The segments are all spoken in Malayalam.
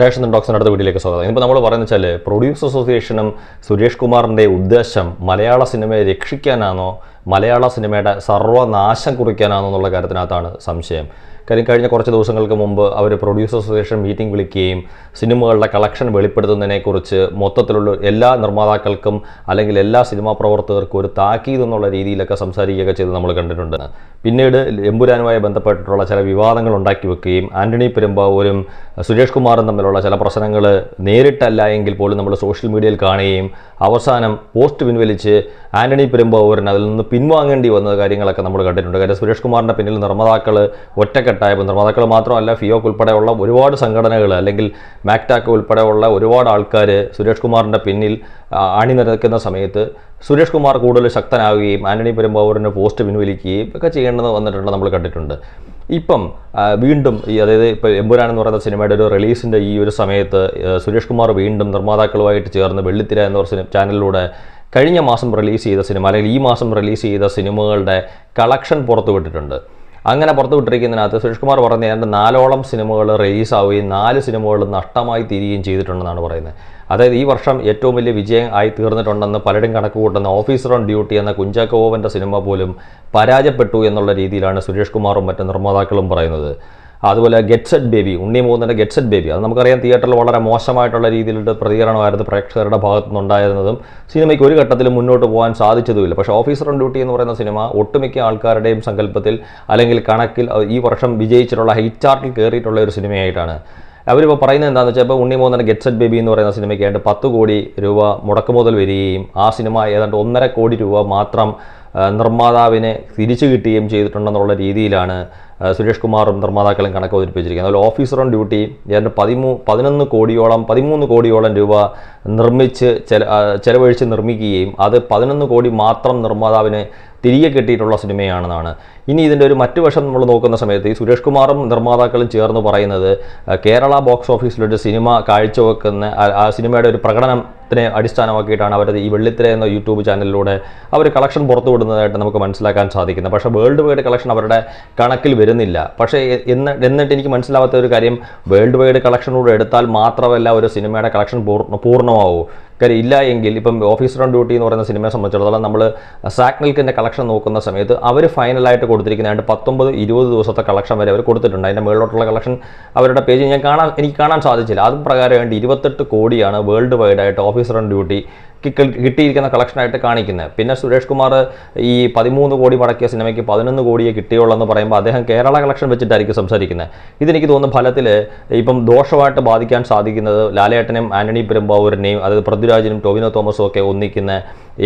റേഷൻ ഡോക്സിന്റെ അടുത്ത വീട്ടിലേക്ക് സ്വാഗതം. ഇപ്പോൾ നമ്മൾ പറയുന്നത് വെച്ചാൽ പ്രൊഡ്യൂസ് അസോസിയേഷനും സുരേഷ് കുമാറിന്റെ ഉദ്ദേശം മലയാള സിനിമയെ രക്ഷിക്കാനാണോ മലയാള സിനിമയുടെ സർവനാശം കുറിക്കാനാണെന്നുള്ള കാര്യത്തിനകത്താണ് സംശയം. കാര്യം കഴിഞ്ഞ കുറച്ച് ദിവസങ്ങൾക്ക് മുമ്പ് അവർ പ്രൊഡ്യൂസർ അസോസിയേഷൻ മീറ്റിംഗ് വിളിക്കുകയും സിനിമകളുടെ കളക്ഷൻ വെളിപ്പെടുത്തുന്നതിനെക്കുറിച്ച് മൊത്തത്തിലുള്ള എല്ലാ നിർമ്മാതാക്കൾക്കും അല്ലെങ്കിൽ എല്ലാ സിനിമാ പ്രവർത്തകർക്കും ഒരു താക്കീത് എന്നുള്ള രീതിയിലൊക്കെ സംസാരിക്കുകയൊക്കെ ചെയ്ത് നമ്മൾ കണ്ടിട്ടുണ്ട്. പിന്നീട് എമ്പുരാനുമായി ബന്ധപ്പെട്ടിട്ടുള്ള ചില വിവാദങ്ങൾ ഉണ്ടാക്കി വെക്കുകയും ആന്റണി പെരുമ്പാവൂരും സുരേഷ് കുമാറും തമ്മിലുള്ള ചില പ്രശ്നങ്ങൾ നേരിട്ടല്ല എങ്കിൽ പോലും നമ്മൾ സോഷ്യൽ മീഡിയയിൽ കാണുകയും അവസാനം പോസ്റ്റ് പിൻവലിച്ച് ആന്റണി പെരുമ്പാവൂരിന് അതിൽ നിന്ന് പിൻവാങ്ങേണ്ടി വന്ന കാര്യങ്ങളൊക്കെ നമ്മൾ കണ്ടിട്ടുണ്ട്. കാര്യം സുരേഷ് കുമാറിന്റെ പിന്നിൽ നിർമ്മാതാക്കൾ ഒറ്റക്കെട്ടായപ്പോൾ നിർമ്മാതാക്കൾ മാത്രമല്ല ഫിയോക്ക് ഉൾപ്പെടെയുള്ള ഒരുപാട് സംഘടനകൾ അല്ലെങ്കിൽ മാക്ടാക്ക് ഉൾപ്പെടെയുള്ള ഒരുപാട് ആൾക്കാർ സുരേഷ് കുമാറിന്റെ പിന്നിൽ അണിനിരക്കുന്ന സമയത്ത് സുരേഷ് കുമാർ കൂടുതൽ ശക്തനാവുകയും ആന്റണി പെരുമ്പാവൂരിന് പോസ്റ്റ് പിൻവലിക്കുകയും ഒക്കെ ചെയ്യേണ്ടത് വന്നിട്ടുണ്ട് നമ്മൾ കണ്ടിട്ടുണ്ട്. ഇപ്പം വീണ്ടും ഈ അതായത് ഇപ്പോൾ എമ്പുരാൻ എന്ന് പറയുന്ന സിനിമയുടെ ഒരു റിലീസിന്റെ ഈ ഒരു സമയത്ത് സുരേഷ് കുമാർ വീണ്ടും നിർമ്മാതാക്കളുമായിട്ട് ചേർന്ന് വെള്ളിത്തിര എന്ന ഒരു ചാനലിലൂടെ കഴിഞ്ഞ മാസം റിലീസ് ചെയ്ത സിനിമ അല്ലെങ്കിൽ ഈ മാസം റിലീസ് ചെയ്ത സിനിമകളുടെ കളക്ഷൻ പുറത്തുവിട്ടിട്ടുണ്ട് അങ്ങനെ പുറത്തുവിട്ടിരിക്കുന്നതിനകത്ത് സുരേഷ് കുമാർ പറഞ്ഞ ഏതാണ്ട് നാലോളം സിനിമകൾ റിലീസ് ആവുകയും നാല് സിനിമകൾ നഷ്ടമായി തീരുകയും ചെയ്തിട്ടുണ്ടെന്നാണ് പറയുന്നത്. അതായത് ഈ വർഷം ഏറ്റവും വലിയ വിജയം ആയി തീർന്നിട്ടുണ്ടെന്ന് പലരും കണക്ക് കൂട്ടുന്ന ഓഫീസർ ഓൺ ഡ്യൂട്ടി എന്ന കുഞ്ചാക്കോവന്റെ സിനിമ പോലും പരാജയപ്പെട്ടു എന്നുള്ള രീതിയിലാണ് സുരേഷ് കുമാറും മറ്റ് നിർമ്മാതാക്കളും പറയുന്നത്. അതുപോലെ ഗെറ്റ് സെറ്റ് ബേബി ഉണ്ണി മൂന്നിന്റെ ഗെറ്റ് സെറ്റ് ബേബി അത് നമുക്കറിയാം തിയേറ്ററിൽ വളരെ മോശമായിട്ടുള്ള രീതിയിലുള്ള പ്രതികരണമായിരുന്നു പ്രേക്ഷകരുടെ ഭാഗത്തു നിന്നുണ്ടായിരുന്നതും സിനിമയ്ക്ക് ഒരു ഘട്ടത്തിലും മുന്നോട്ട് പോകാൻ സാധിച്ചതുമില്ല. പക്ഷേ ഓഫീസർ ഓൺ ഡ്യൂട്ടി എന്ന് പറയുന്ന സിനിമ ഒട്ടുമിക്ക ആൾക്കാരുടെയും സങ്കല്പത്തിൽ അല്ലെങ്കിൽ കണക്കിൽ ഈ വർഷം വിജയിച്ചിട്ടുള്ള ഹൈറ്റ് ചാർട്ടിൽ കയറിയിട്ടുള്ള ഒരു സിനിമയായിട്ടാണ്. അവരിപ്പോൾ പറയുന്നത് എന്താണെന്ന് വെച്ചാൽ ഇപ്പോൾ ഉണ്ണി മോഹന്റെ ഗെറ്റ് സെറ്റ് ബേബി എന്ന് പറയുന്ന സിനിമയ്ക്ക് ആയിട്ട് പത്ത് കോടി രൂപ മുടക്കുമുതൽ വരികയും ആ സിനിമ ഏതാണ്ട് ഒന്നര കോടി രൂപ മാത്രം നിർമ്മാതാവിനെ തിരിച്ചു കിട്ടുകയും ചെയ്തിട്ടുണ്ടെന്നുള്ള രീതിയിലാണ് സുരേഷ് കുമാറും നിർമ്മാതാക്കളും കണക്ക് അവതരിപ്പിച്ചിരിക്കുന്നത് അതുപോലെ ഓഫീസർ ഓൺ ഡ്യൂട്ടി ഏതാണ്ട് പതിമൂ പതിനൊന്ന് കോടിയോളം പതിമൂന്ന് കോടിയോളം രൂപ നിർമ്മിച്ച് ചെല ചെലവഴിച്ച് നിർമ്മിക്കുകയും അത് പതിനൊന്ന് കോടി മാത്രം നിർമ്മാതാവിന് തിരികെ കിട്ടിയിട്ടുള്ള സിനിമയാണെന്നാണ് ഇനി ഇതിന്റെ ഒരു മറ്റു വശം നമ്മൾ നോക്കുന്ന സമയത്ത് ഈ സുരേഷ് കുമാറും നിർമ്മാതാക്കളും ചേർന്ന് പറയുന്നത് കേരള ബോക്സ് ഓഫീസിലൊരു സിനിമ കാഴ്ചവെക്കുന്ന ആ- സിനിമയുടെ ഒരു പ്രകടനത്തിനെ അടിസ്ഥാനമാക്കിയിട്ടാണ് അവർ ഈ വെള്ളിത്തിര എന്ന യൂട്യൂബ് ചാനലിലൂടെ അവർ കളക്ഷൻ പുറത്തു വിടുന്നതായിട്ട് നമുക്ക് മനസ്സിലാക്കാൻ സാധിക്കുന്നത് പക്ഷേ വേൾഡ് വൈഡ് കളക്ഷൻ അവരുടെ കണക്കിൽ വരുന്നില്ല. പക്ഷേ എന്ന് എന്നിട്ട് എനിക്ക് മനസ്സിലാവാത്ത ഒരു കാര്യം വേൾഡ് വൈഡ് കളക്ഷനോട് എടുത്താൽ മാത്രമല്ല ഒരു സിനിമയുടെ കളക്ഷൻ പൂർണ പൂർണമാവൂ. കാര്യം ഇല്ല എങ്കിൽ ഇപ്പം ഓഫീസർ ഓൺ ഡ്യൂട്ടി എന്ന് പറയുന്ന സിനിമയെ സംബന്ധിച്ചിടത്തോളം നമ്മൾ സാക്നിൽക്കിന്റെ കളക്ഷൻ നോക്കുന്ന സമയത്ത് അവർ ഫൈനലായിട്ട് കൊടുത്തിരിക്കുന്നതായിട്ട് പത്തൊമ്പത് ഇരുപത് ദിവസത്തെ കളക്ഷൻ വരെ അവർ കൊടുത്തിട്ടുണ്ട്. അതിന്റെ മുകളിലോട്ടുള്ള കളക്ഷൻ അവരുടെ പേജ് ഞാൻ കാണാൻ എനിക്ക് കാണാൻ സാധിച്ചില്ല. അതും പ്രകാരം വേണ്ടി ഇരുപത്തെട്ട് കോടിയാണ് വേൾഡ് വൈഡായിട്ട് ഓഫീസർ ഓൺ ഡ്യൂട്ടി കിട്ടിയിരിക്കുന്ന കളക്ഷനായിട്ട് കാണിക്കുന്നത്. പിന്നെ സുരേഷ് കുമാർ ഈ പതിമൂന്ന് കോടി മടക്കിയ സിനിമയ്ക്ക് പതിനൊന്ന് കോടിയെ കിട്ടിയുള്ളൂ എന്ന് പറയുമ്പോൾ അദ്ദേഹം കേരള കളക്ഷൻ വെച്ചിട്ടായിരിക്കും സംസാരിക്കുന്നത്. ഇതെനിക്ക് തോന്നുന്നു ഫലത്തിൽ ഇപ്പം ദോഷമായിട്ട് ബാധിക്കാൻ സാധിക്കുന്നത് ലാലേട്ടനും ആന്റണി പെരുമ്പാവൂരിനെയും അതായത് പൃഥ്വിരാജിനും ടോവിനോ തോമസും ഒക്കെ ഒന്നിക്കുന്ന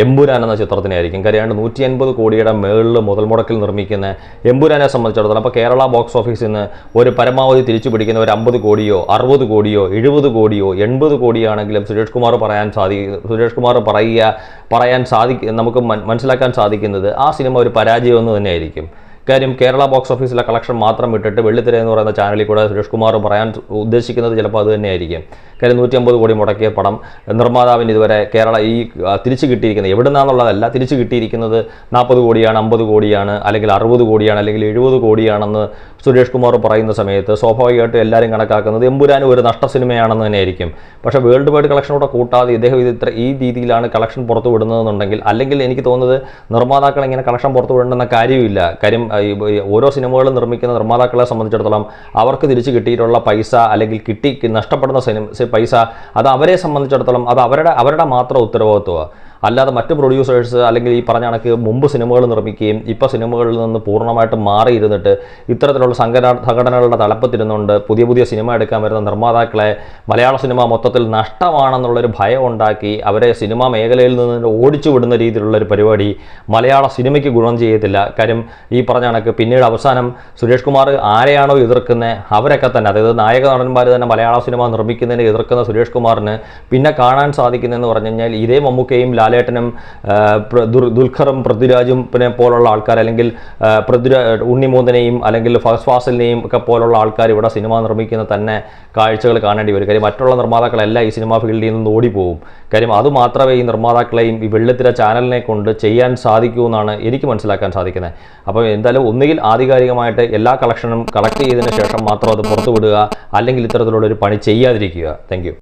എമ്പുരാൻ എന്ന ചിത്രത്തിനായിരിക്കും. കരയാണ്ട് നൂറ്റി അൻപത് കോടിയുടെ മേളിൽ മുതൽ മുടക്കിൽ നിർമ്മിക്കുന്ന എമ്പുരാനെ സംബന്ധിച്ചിടത്തോളം അപ്പോൾ കേരള ബോക്സ് ഓഫീസിൽ നിന്ന് ഒരു പരമാവധി തിരിച്ചു പിടിക്കുന്ന ഒരു അമ്പത് കോടിയോ അറുപത് കോടിയോ എഴുപത് കോടിയോ എൺപത് കോടിയാണെങ്കിലും സുരേഷ് കുമാർ പറയാൻ സാധിക്കും സുരേഷ് പറയുക പറയാൻ സാധിക്കും നമുക്ക് മനസ്സിലാക്കാൻ സാധിക്കുന്നത് ആ സിനിമ ഒരു പരാജയം എന്ന് തന്നെയായിരിക്കും. കാര്യം കേരള ബോക്സ് ഓഫീസിലെ കളക്ഷൻ മാത്രം വിട്ടിട്ട് വെള്ളിത്തിര എന്ന് പറയുന്ന ചാനലിൽ കൂടെ സുരേഷ് കുമാർ പറയാൻ ഉദ്ദേശിക്കുന്നത് ചിലപ്പോൾ അത് തന്നെയായിരിക്കും. കാര്യം നൂറ്റി അമ്പത് കോടി മുടക്കിയ പടം നിർമ്മാതാവിന് ഇതുവരെ കേരള ഈ തിരിച്ചു കിട്ടിയിരിക്കുന്നത് എവിടെ നിന്നാണെന്നുള്ളതല്ല തിരിച്ചു കിട്ടിയിരിക്കുന്നത് നാൽപ്പത് കോടിയാണ് അമ്പത് കോടിയാണ് അല്ലെങ്കിൽ അറുപത് കോടിയാണ് അല്ലെങ്കിൽ എഴുപത് കോടിയാണെന്ന് സുരേഷ് കുമാർ പറയുന്ന സമയത്ത് സ്വാഭാവികമായിട്ടും എല്ലാവരും കണക്കാക്കുന്നത് എമ്പുരാനും ഒരു നഷ്ട സിനിമയാണെന്ന് തന്നെയായിരിക്കും. പക്ഷേ വേൾഡ് വൈഡ് കളക്ഷനോടെ കൂട്ടാതെ ഇദ്ദേഹം ഇത് ഇത്ര ഈ രീതിയിലാണ് കളക്ഷൻ പുറത്തു വിടുന്നതെന്നുണ്ടെങ്കിൽ അല്ലെങ്കിൽ എനിക്ക് തോന്നുന്നത് നിർമ്മാതാക്കൾ ഇങ്ങനെ കളക്ഷൻ പുറത്തു വിടേണ്ടെന്ന കാര്യമില്ല. കാര്യം ഓരോ സിനിമകളും നിർമ്മിക്കുന്ന നിർമ്മാതാക്കളെ സംബന്ധിച്ചിടത്തോളം അവർക്ക് തിരിച്ചു കിട്ടിയിട്ടുള്ള പൈസ അല്ലെങ്കിൽ കിട്ടി നഷ്ടപ്പെടുന്ന സിനിമ പൈസ അത് അവരെ സംബന്ധിച്ചിടത്തോളം അത് അവരുടെ അവരുടെ മാത്രം ഉത്തരവാദിത്വമാണ്. അല്ലാതെ മറ്റ് പ്രൊഡ്യൂസേഴ്സ് അല്ലെങ്കിൽ ഈ പറഞ്ഞ കണക്ക് മുമ്പ് സിനിമകൾ നിർമ്മിക്കുകയും ഇപ്പോൾ സിനിമകളിൽ നിന്ന് പൂർണമായിട്ടും മാറിയിരുന്നിട്ട് ഇത്തരത്തിലുള്ള സംഘടന സംഘടനകളുടെ തലപ്പത്തിരുന്നുകൊണ്ട് പുതിയ പുതിയ സിനിമ എടുക്കാൻ വരുന്ന നിർമ്മാതാക്കളെ മലയാള സിനിമ മൊത്തത്തിൽ നഷ്ടമാണെന്നുള്ളൊരു ഭയം ഉണ്ടാക്കി അവരെ സിനിമാ മേഖലയിൽ നിന്ന് ഓടിച്ചു വിടുന്ന രീതിയിലുള്ളൊരു പരിപാടി മലയാള സിനിമയ്ക്ക് ഗുണം ചെയ്യത്തില്ല. കാര്യം ഈ പറഞ്ഞ കണക്ക് പിന്നീട് അവസാനം സുരേഷ് കുമാർ ആരെയാണോ എതിർക്കുന്നത് അവരൊക്കെ തന്നെ അതായത് നായക നടന്മാർ തന്നെ മലയാള സിനിമ നിർമ്മിക്കുന്നതിനെ എതിർക്കുന്ന സുരേഷ് കുമാറിന് പിന്നെ കാണാൻ സാധിക്കുന്നതെന്ന് പറഞ്ഞു കഴിഞ്ഞാൽ ഇതേ മമ്മൂക്കയും ദുർ- ദുൽഖറും പൃഥ്വിരാജും പിന്നെ പോലുള്ള ആൾക്കാർ അല്ലെങ്കിൽ പൃഥ്വിരാ ഉണ്ണിമൂന്തനെയും അല്ലെങ്കിൽ ഫഹസ് ഫാസിലിനെയും ഒക്കെ പോലുള്ള ആൾക്കാർ ഇവിടെ സിനിമ നിർമ്മിക്കുന്ന തന്നെ കാഴ്ചകൾ കാണേണ്ടി വരും. കാര്യം മറ്റുള്ള നിർമ്മാതാക്കളെല്ലാം ഈ സിനിമാ ഫീൽഡിൽ നിന്ന് ഓടിപ്പോവും. കാര്യം അതുമാത്രമേ ഈ നിർമ്മാതാക്കളെയും ഈ വെള്ളിത്തിര ചാനലിനെ കൊണ്ട് ചെയ്യാൻ സാധിക്കൂ എന്നാണ് എനിക്ക് മനസ്സിലാക്കാൻ സാധിക്കുന്നത്. അപ്പോൾ എന്തായാലും ഒന്നുകിൽ ആധികാരികമായിട്ട് എല്ലാ കളക്ഷനും കളക്ട് ചെയ്തതിന് ശേഷം മാത്രം അത് പുറത്തുവിടുക അല്ലെങ്കിൽ ഇത്തരത്തിലുള്ള ഒരു പണി ചെയ്യാതിരിക്കുക. താങ്ക്